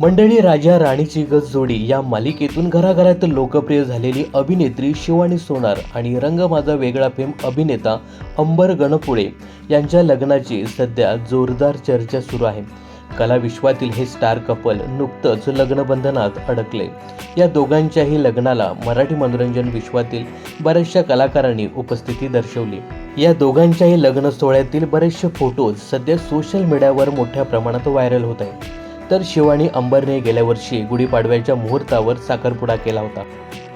मंडळी राजा राणीची गज जोडी या मालिकेतून घराघरात लोकप्रिय झालेली अभिनेत्री शिवानी सोनार आणि रंग माझा वेगळा फेम अभिनेता अंबर गणपुळे यांच्या लग्नाची सध्या जोरदार चर्चा सुरू आहे. कला विश्वातील हे स्टार कपल नुकतंच लग्नबंधनात अडकले. या दोघांच्याही लग्नाला मराठी मनोरंजन विश्वातील बऱ्याचशा कलाकारांनी उपस्थिती दर्शवली. या दोघांच्याही लग्न सोहळ्यातील बरेचसे फोटोज सध्या सोशल मीडियावर मोठ्या प्रमाणात व्हायरल होत आहेत. तर शिवानी अंबरने गेल्या वर्षी गुढीपाडव्याच्या मुहूर्तावर साखरपुडा केला होता.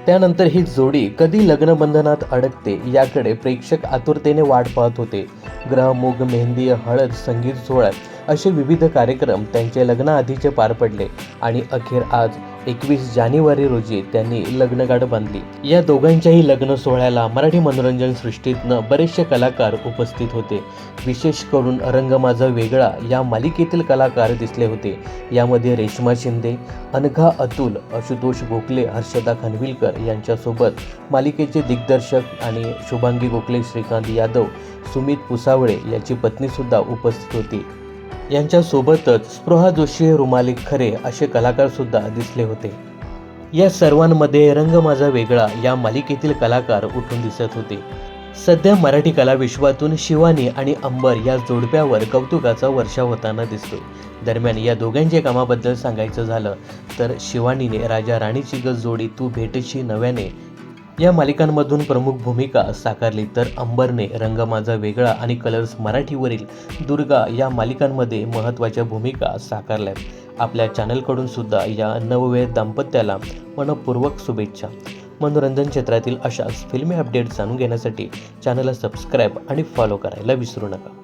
त्यानंतर ही जोडी कधी लग्नबंधनात अडकते याकडे प्रेक्षक आतुरतेने वाट पाहत होते. ग्रहमुग मेहंदी हळद संगीत सोहळा असे विविध कार्यक्रम त्यांचे लग्नाआधीचे पार पडले आणि अखेर आज एकवीस जानेवारी रोजी त्यांनी लग्नगाठ बांधली. या दोघांच्याही लग्न सोहळ्याला मराठी मनोरंजन सृष्टीतनं बरेचसे कलाकार उपस्थित होते. विशेष करून रंग माझा वेगळा या मालिकेतील कलाकार दिसले होते. यामध्ये रेश्मा शिंदे अनघा अतुल आशुतोष गोखले हर्षदा खनविलकर यांच्यासोबत मालिकेचे दिग्दर्शक आणि शुभांगी गोखले श्रीकांत यादव सुमित पुसावळे याची पत्नीसुद्धा उपस्थित होती. यांच्यासोबतच स्पृहा जोशी रुमाली खरे असे कलाकारसुद्धा दिसले होते. या सर्वांमध्ये रंग माझा वेगळा या मालिकेतील कलाकार उठून दिसत होते. सध्या मराठी कला विश्वातून शिवानी आणि अंबर या जोडप्यावर कौतुकाचा वर्षा होताना दिसतो दरम्यान या दोघांच्या कामाबद्दल सांगायचं झालं तर शिवानीने राजा राणीची गज जोडी तू भेटशी नव्याने या मालिकांमधून प्रमुख भूमिका साकारली तर अंबरने रंग माझा वेगळा आणि कलर्स मराठीवरील दुर्गा या मालिकांमध्ये महत्त्वाच्या भूमिका साकारल्यात. आपल्या चॅनलकडून सुद्धा या नववे दाम्पत्याला मनपूर्वक शुभेच्छा. मनोरंजन क्षेत्रातील अशाच फिल्मी अपडेट जाणून घेण्यासाठी चॅनलला सबस्क्राईब आणि फॉलो करायला विसरू नका.